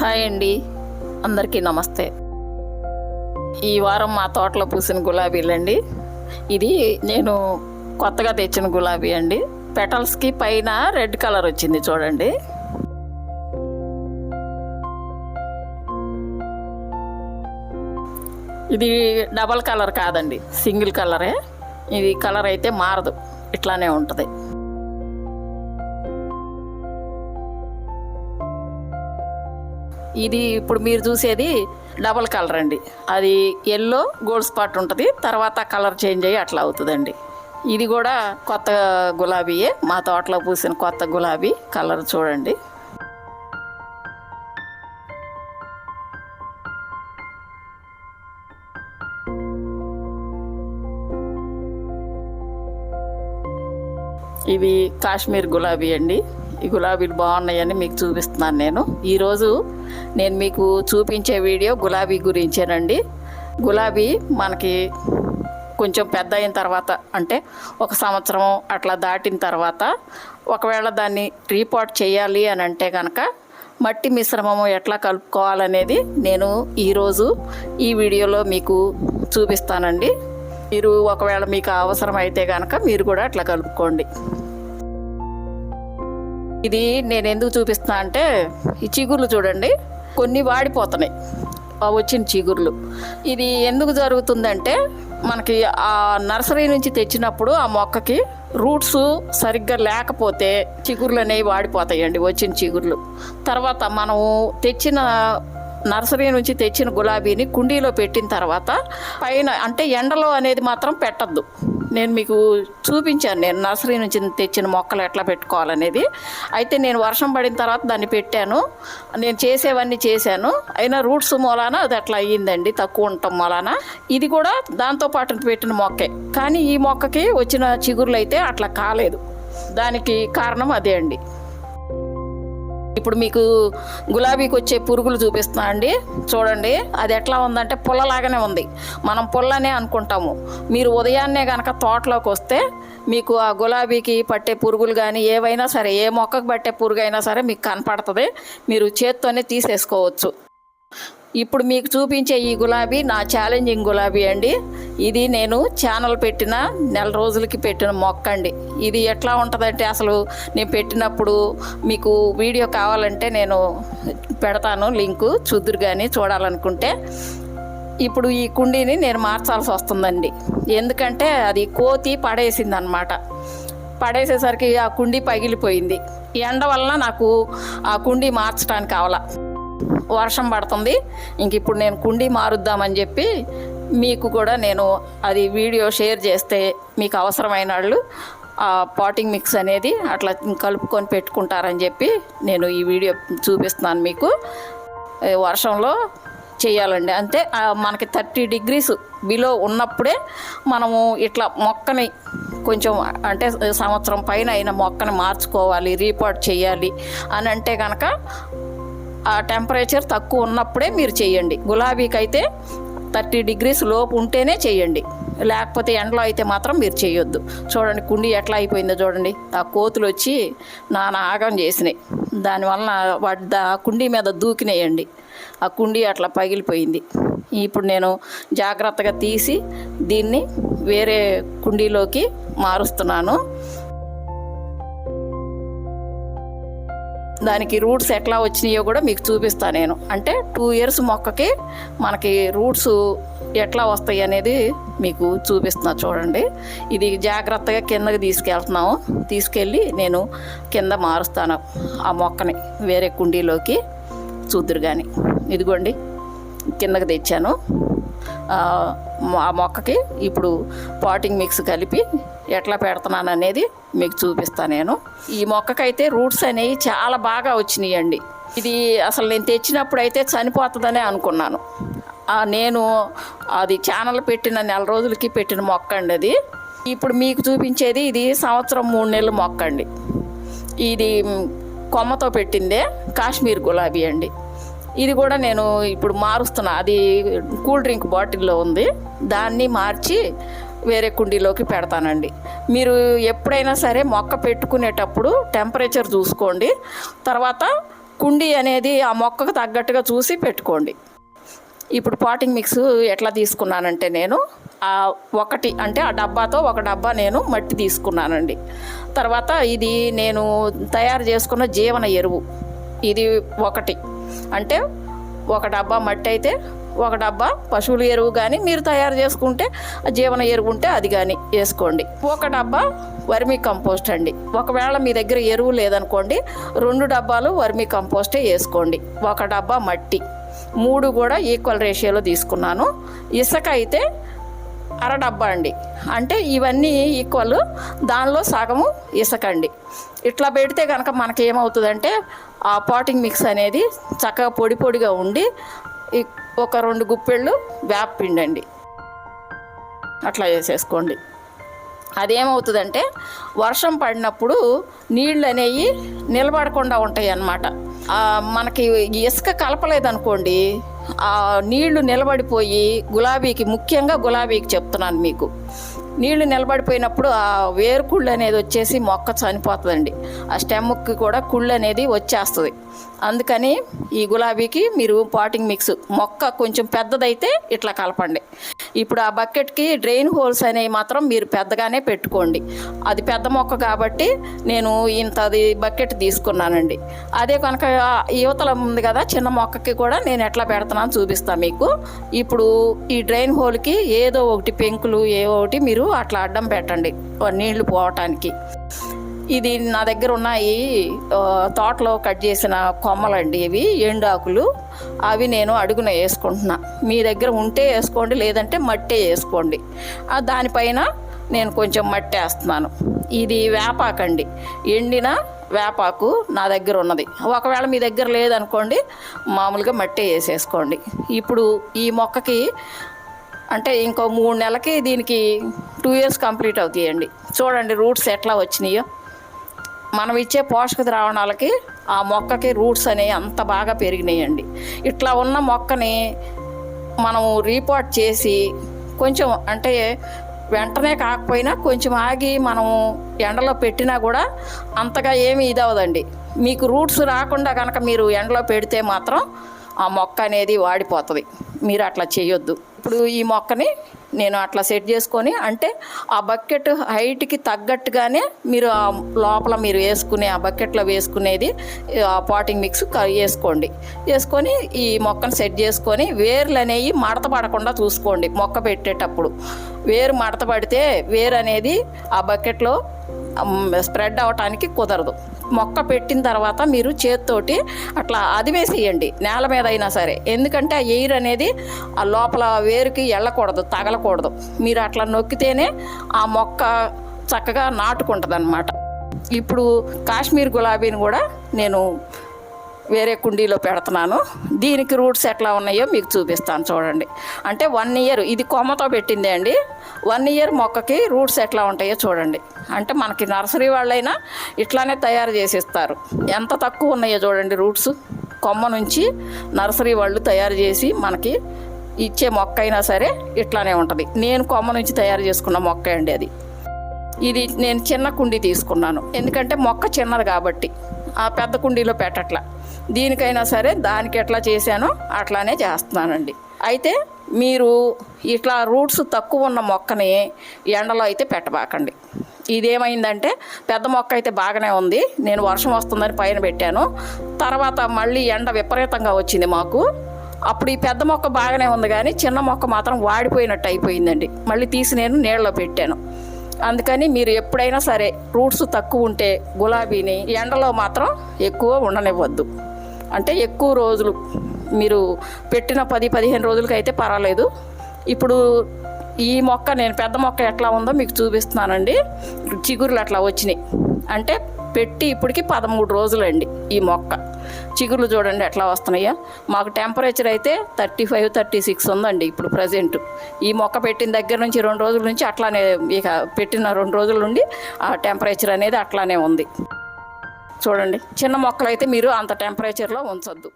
Hi అండి. అందరికీ నమస్తే. ఈ వారం మా తోటలో పూసిన గులాబీలండి. ఇది నేను కొత్తగా తెచ్చిన గులాబీ అండి. పెటల్స్కి పైన రెడ్ కలర్ వచ్చింది చూడండి. ఇది డబల్ కలర్ కాదండి. సింగిల్ కలరే. ఇది కలర్ అయితే మారదు. ఇట్లానే ఉంటుంది. ఇది ఇప్పుడు మీరు చూసేది డబల్ కలర్ అండి. అది ఎల్లో గోల్డ్ స్పాట్ ఉంటుంది. తర్వాత కలర్ చేంజ్ అయ్యి అట్లా అవుతుందండి. ఇది కూడా కొత్త గులాబీయే. మా తోటలో పూసిన కొత్త గులాబీ కలర్ చూడండి. ఇవి కాశ్మీర్ గులాబీ అండి. ఈ గులాబీలు బాగున్నాయని మీకు చూపిస్తున్నాను నేను. ఈరోజు నేను మీకు చూపించే వీడియో గులాబీ గురించేనండి. గులాబీ మనకి కొంచెం పెద్ద అయిన తర్వాత అంటే ఒక సంవత్సరం అట్లా దాటిన తర్వాత ఒకవేళ దాన్ని రీపోర్ట్ చేయాలి అని అంటే కనుక మట్టి మిశ్రమము ఎట్లా కలుపుకోవాలనేది నేను ఈరోజు ఈ వీడియోలో మీకు చూపిస్తానండి. మీరు ఒకవేళ మీకు అవసరం అయితే కనుక మీరు కూడా అట్లా కలుపుకోండి. ఇది నేను ఎందుకు చూపిస్తున్నా అంటే ఈ చిగుర్లు చూడండి కొన్ని వాడిపోతున్నాయి. ఆ వచ్చిన చిగుర్లు. ఇది ఎందుకు జరుగుతుందంటే మనకి ఆ నర్సరీ నుంచి తెచ్చినప్పుడు ఆ మొక్కకి రూట్స్ సరిగ్గా లేకపోతే చిగుర్లు అనేవి వాడిపోతాయండి వచ్చిన చిగుర్లు. తర్వాత మనము తెచ్చిన నర్సరీ నుంచి తెచ్చిన గులాబీని కుండీలో పెట్టిన తర్వాత పైన అంటే ఎండలో అనేది మాత్రం పెట్టద్దు. నేను మీకు చూపించాను. నేను నర్సరీ నుంచి తెచ్చిన మొక్కలు ఎట్లా పెట్టుకోవాలనేది. అయితే నేను వర్షం పడిన తర్వాత దాన్ని పెట్టాను. నేను చేసేవన్నీ చేశాను. అయినా రూట్స్ మూలాన అది అట్లా అయ్యిందండి తక్కువ ఉండటం మూలాన. ఇది కూడా దాంతో పాటు పెట్టిన మొక్కే. కానీ ఈ మొక్కకి వచ్చిన చిగురులు అయితే అట్లా కాలేదు. దానికి కారణం అదే అండి. ఇప్పుడు మీకు గులాబీకి వచ్చే పురుగులు చూపిస్తున్నా అండి. చూడండి అది ఎట్లా ఉందంటే పుల్లలాగానే ఉంది. మనం పుల్లనే అనుకుంటాము. మీరు ఉదయాన్నే కనుక తోటలోకి వస్తే మీకు ఆ గులాబీకి పట్టే పురుగులు కానీ ఏవైనా సరే ఏ మొక్కకు పట్టే పురుగు అయినా సరే మీకు కనపడుతుంది. మీరు చేత్తోనే తీసేసుకోవచ్చు. ఇప్పుడు మీకు చూపించే ఈ గులాబీ నా ఛాలెంజింగ్ గులాబీ అండి. ఇది నేను ఛానల్ పెట్టిన నెల రోజులకి పెట్టిన మొక్క అండి. ఇది ఎట్లా ఉంటుందంటే అసలు నేను పెట్టినప్పుడు మీకు వీడియో కావాలంటే నేను పెడతాను లింకు చూద్దురు కానీ చూడాలనుకుంటే. ఇప్పుడు ఈ కుండీని నేను మార్చాల్సి వస్తుందండి. ఎందుకంటే అది కోతి పడేసింది అనమాట పడేసేసరికి ఆ కుండీ పగిలిపోయింది. ఎండ వల్ల నాకు ఆ కుండీ మార్చడానికి కావాలా. వర్షం పడుతుంది. ఇంక ఇప్పుడు నేను కుండీ మారుద్దామని చెప్పి మీకు కూడా నేను అది వీడియో షేర్ చేస్తే మీకు అవసరమైన వాళ్ళు ఆ పాటింగ్ మిక్స్ అనేది అట్లా కలుపుకొని పెట్టుకుంటారని చెప్పి నేను ఈ వీడియో చూపిస్తున్నాను మీకు. వర్షంలో చేయాలండి. అంతే మనకి థర్టీ డిగ్రీస్ బిలో ఉన్నప్పుడే మనము ఇట్లా మొక్కని కొంచెం అంటే సంవత్సరం పైన అయిన మొక్కని మార్చుకోవాలి రీపోర్ట్ చేయాలి అని అంటే కనుక ఆ టెంపరేచర్ తక్కువ ఉన్నప్పుడే మీరు చేయండి. గులాబీకి అయితే థర్టీ డిగ్రీస్ లోపు ఉంటేనే చేయండి. లేకపోతే ఎండలో అయితే మాత్రం మీరు చేయొద్దు. చూడండి కుండీ ఎట్లా అయిపోయిందో చూడండి. ఆ కోతులు వచ్చి నాన్న ఆగం చేసినాయి. దానివలన వాటి ఆ కుండీ మీద దూకినేయండి. ఆ కుండీ అట్లా పగిలిపోయింది. ఇప్పుడు నేను జాగ్రత్తగా తీసి దీన్ని వేరే కుండీలోకి మారుస్తున్నాను. దానికి రూట్స్ ఎట్లా వచ్చినాయో కూడా మీకు చూపిస్తాను నేను. అంటే టూ ఇయర్స్ మొక్కకి మనకి రూట్స్ ఎట్లా వస్తాయి అనేది మీకు చూపిస్తున్నా చూడండి. ఇది జాగ్రత్తగా కిందకి తీసుకెళ్తున్నాము. తీసుకెళ్ళి నేను కింద మారుస్తాను ఆ మొక్కని వేరే కుండీలోకి చూద్దురు కానీ ఇదిగోండి కిందకి తెచ్చాను. ఆ, ఆ మొక్కకి ఇప్పుడు పాటింగ్ మిక్స్ కలిపి ఎట్లా పెడుతున్నాను అనేది మీకు చూపిస్తాను నేను. ఈ మొక్కకైతే రూట్స్ అనేవి చాలా బాగా వచ్చినాయండి. ఇది అసలు నేను తెచ్చినప్పుడు అయితే చనిపోతుందనే అనుకున్నాను. నేను అది ఛానల్ పెట్టిన నెల రోజులకి పెట్టిన మొక్క అండి అది. ఇప్పుడు మీకు చూపించేది ఇది సంవత్సరం మూడు నెలల మొక్క అండి ఇది కొమ్మతో పెట్టిందే కాశ్మీర్ గులాబీ అండి. ఇది కూడా నేను ఇప్పుడు మారుస్తున్నా. అది కూల్ డ్రింక్ బాటిల్లో ఉంది. దాన్ని మార్చి వేరే కుండీలోకి పెడతానండి. మీరు ఎప్పుడైనా సరే మొక్క పెట్టుకునేటప్పుడు టెంపరేచర్ చూసుకోండి. తర్వాత కుండీ అనేది ఆ మొక్కకు తగ్గట్టుగా చూసి పెట్టుకోండి. ఇప్పుడు పాటింగ్ మిక్స్ ఎట్లా తీసుకున్నానంటే నేను ఆ ఒకటి అంటే ఆ డబ్బాతో ఒక డబ్బా నేను మట్టి తీసుకున్నానండి. తర్వాత ఇది నేను తయారు చేసుకున్న జీవన ఎరువు. ఇది ఒకటి. అంటే ఒక డబ్బా మట్టి అయితే ఒక డబ్బా పశువుల ఎరువు కానీ మీరు తయారు చేసుకుంటే జీవన ఎరువు ఉంటే అది కానీ వేసుకోండి. ఒక డబ్బా వర్మీ కంపోస్ట్ అండి. ఒకవేళ మీ దగ్గర ఎరువు లేదనుకోండి రెండు డబ్బాలు వర్మీ కంపోస్టే వేసుకోండి. ఒక డబ్బా మట్టి. మూడు కూడా ఈక్వల్ రేషియోలో తీసుకున్నాను. ఇసుక అయితే అర డబ్బా అండి. అంటే ఇవన్నీ ఈక్వల్ దానిలో సగము ఇసుక అండి. ఇట్లా పెడితే కనుక మనకి ఏమవుతుందంటే ఆ పాటింగ్ మిక్స్ అనేది చక్కగా పొడి పొడిగా ఉండి ఒక రెండు గుప్పెళ్ళు వేప పిండి అట్లా చేసేసుకోండి. అదేమవుతుందంటే వర్షం పడినప్పుడు నీళ్ళు అనేవి నిలబడకుండా ఉంటాయి అన్నమాట మనకి ఇసుక కలపలేదనుకోండి ఆ నీళ్ళు నిలబడిపోయి గులాబీకి ముఖ్యంగా గులాబీకి చెప్తున్నాను మీకు. నీళ్ళు నిలబడిపోయినప్పుడు ఆ వేరు కుళ్ళు అనేది వచ్చేసి మొక్క చనిపోతుందండి. ఆ స్టెమ్కి కూడా కుళ్ళు అనేది వచ్చేస్తుంది. అందుకని ఈ గులాబీకి మీరు పాటింగ్ మిక్స్. మొక్క కొంచెం పెద్దదైతే ఇట్లా కలపండి. ఇప్పుడు ఆ బకెట్కి డ్రైన్ హోల్స్ అనేవి మాత్రం మీరు పెద్దగానే పెట్టుకోండి. అది పెద్ద మొక్క కాబట్టి నేను ఇంతది బకెట్ తీసుకున్నానండి. అదే కనుక యువతల ఉంది కదా చిన్న మొక్కకి కూడా నేను ఎట్లా పెడుతున్నాను చూపిస్తాను మీకు. ఇప్పుడు ఈ డ్రైన్ హోల్కి ఏదో ఒకటి పెంకులు ఏదో ఒకటి మీరు అట్లా అడ్డం పెట్టండి. నీళ్ళు పోవటానికి. ఇది నా దగ్గర ఉన్నాయి తోటలో కట్ చేసిన కొమ్మలండి ఇవి ఎండాకులు. అవి నేను అడుగున వేసుకుంటున్నా. మీ దగ్గర ఉంటే వేసుకోండి లేదంటే మట్టే వేసుకోండి. దానిపైన నేను కొంచెం మట్టి వేస్తున్నాను. ఇది వేపాకండి. ఎండిన వేపాకు నా దగ్గర ఉన్నది. ఒకవేళ మీ దగ్గర లేదనుకోండి మామూలుగా మట్టే వేసేసుకోండి. ఇప్పుడు ఈ మొక్కకి అంటే ఇంకో మూడు నెలలకి దీనికి టూ ఇయర్స్ కంప్లీట్ అవుతాయండి. చూడండి రూట్స్ ఎట్లా వచ్చినాయో. మనం ఇచ్చే పోషక ద్రావణాలకి ఆ మొక్కకి రూట్స్ అనేవి అంత బాగా పెరిగినాయండి. ఇట్లా ఉన్న మొక్కని మనం రీపోర్ట్ చేసి కొంచెం అంటే వెంటనే కాకపోయినా కొంచెం ఆగి మనం ఎండలో పెట్టినా కూడా అంతగా ఏమి ఇదవదండి మీకు రూట్స్ రాకుండా కనుక మీరు ఎండలో పెడితే మాత్రం ఆ మొక్క అనేది వాడిపోతుంది. మీరు అట్లా చేయొద్దు ఇప్పుడు ఈ మొక్కని నేను అట్లా సెట్ చేసుకొని అంటే ఆ బకెట్ హైట్కి తగ్గట్టుగానే మీరు ఆ లోపల మీరు వేసుకునే ఆ బకెట్లో వేసుకునేది ఆ పాటింగ్ మిక్స్ క- వేసుకోండి. వేసుకొని ఈ మొక్కను సెట్ చేసుకొని వేర్లు అనేవి మడత పడకుండా చూసుకోండి మొక్క పెట్టేటప్పుడు. వేరు మడత పడితే వేరు అనేది ఆ బకెట్లో స్ప్రెడ్ అవటానికి కుదరదు. మొక్క పెట్టిన తర్వాత మీరు చేత్తోటి అట్లా అదిమేసేయండి నేల మీద అయినా సరే. ఎందుకంటే ఆ ఎయిర్ అనేది ఆ లోపల వేరుకి వెళ్ళకూడదు తగల నొక్కకూడదు మీరు అట్లా నొక్కితేనే ఆ మొక్క చక్కగా నాటుకుంటుంది ఇప్పుడు కాశ్మీర్ గులాబీని కూడా నేను వేరే కుండీలో పెడుతున్నాను. దీనికి రూట్స్ ఎట్లా ఉన్నాయో మీకు చూపిస్తాను చూడండి. అంటే వన్ ఇయర్ ఇది కొమ్మతో పెట్టిందే అండి. వన్ ఇయర్ మొక్కకి రూట్స్ ఎట్లా ఉంటాయో చూడండి. అంటే మనకి నర్సరీ వాళ్ళైనా ఇట్లానే తయారు చేసిస్తారు. ఎంత తక్కువ ఉన్నాయో చూడండి రూట్స్. కొమ్మ నుంచి నర్సరీ వాళ్ళు తయారు చేసి మనకి ఇచ్చే మొక్క అయినా సరే ఇట్లానే ఉంటుంది. నేను కొమ్మ నుంచి తయారు చేసుకున్న మొక్క అండి అది. ఇది నేను చిన్న కుండీ తీసుకున్నాను. ఎందుకంటే మొక్క చిన్నది కాబట్టి ఆ పెద్ద కుండీలో పెట్టట్లా. దీనికైనా సరే దానికి ఎట్లా చేశానో అట్లానే చేస్తున్నానండి. అయితే మీరు ఇట్లా రూట్స్ తక్కువ ఉన్న మొక్కని ఎండలో అయితే పెట్టబాకండి. ఇదేమైందంటే పెద్ద మొక్క అయితే బాగానే ఉంది. నేను వర్షం వస్తుందని పైన పెట్టాను. తర్వాత మళ్ళీ ఎండ విపరీతంగా వచ్చింది మాకు. అప్పుడు ఈ పెద్ద మొక్క బాగానే ఉంది కానీ చిన్న మొక్క మాత్రం వాడిపోయినట్టు అయిపోయిందండి. మళ్ళీ తీసి నేను నీళ్ళలో పెట్టాను. అందుకని మీరు ఎప్పుడైనా సరే రూట్స్ తక్కువ ఉంటే గులాబీని ఎండలో మాత్రం ఎక్కువ ఉండనివ్వద్దు. అంటే ఎక్కువ రోజులు మీరు పెట్టిన పది పదిహేను రోజులకి అయితే పర్వాలేదు. ఇప్పుడు ఈ మొక్క నేను పెద్ద మొక్క ఎట్లా ఉందో మీకు చూపిస్తున్నానండి. చిగురులు అట్లా వచ్చినాయి. అంటే పెట్టి ఇప్పటికి పదమూడు రోజులండి ఈ మొక్క. చిగుర్లు చూడండి ఎట్లా వస్తున్నాయో. మాకు టెంపరేచర్ అయితే థర్టీ ఫైవ్ థర్టీ సిక్స్ ఉందండి ఇప్పుడు ప్రజెంట్. ఈ మొక్క పెట్టిన దగ్గర నుంచి రెండు రోజుల నుంచి అట్లానే ఇక పెట్టిన రెండు రోజుల నుండి ఆ టెంపరేచర్ అనేది అట్లానే ఉంది. చూడండి చిన్న మొక్కలు అయితే మీరు అంత టెంపరేచర్లో ఉంచొద్దు.